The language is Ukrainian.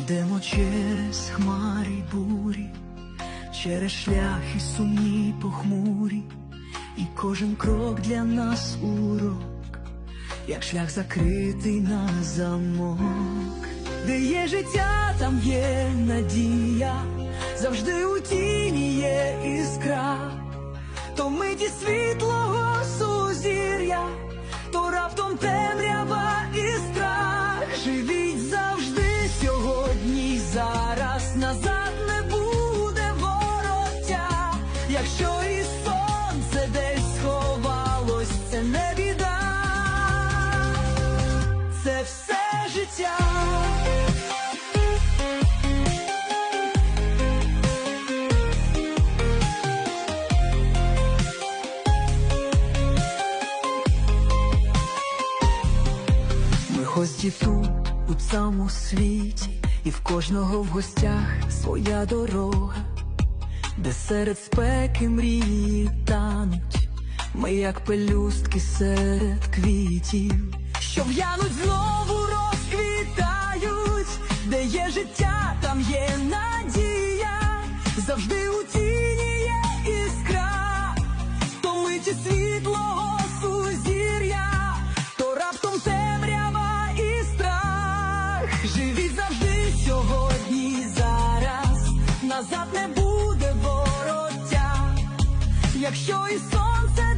Йдемо через хмарі бурі, через шляхи сумні похмурі, і кожен крок для нас урок, як шлях закритий на замок, де є життя, там є надія, завжди у тіні якщо і сонце десь сховалось, це не біда, це все життя. Ми гості тут, у цьому світі, і в кожного в гостях своя дорога, де серед спеки мрії тануть, ми як пелюстки серед квітів, що в'януть знову розквітають, де є життя, там є надія, завжди у тіні є іскра, то миті світлого сузір'я, то раптом темрява і страх. Живіть завжди сьогодні, зараз. Назад не буде якщо і сонце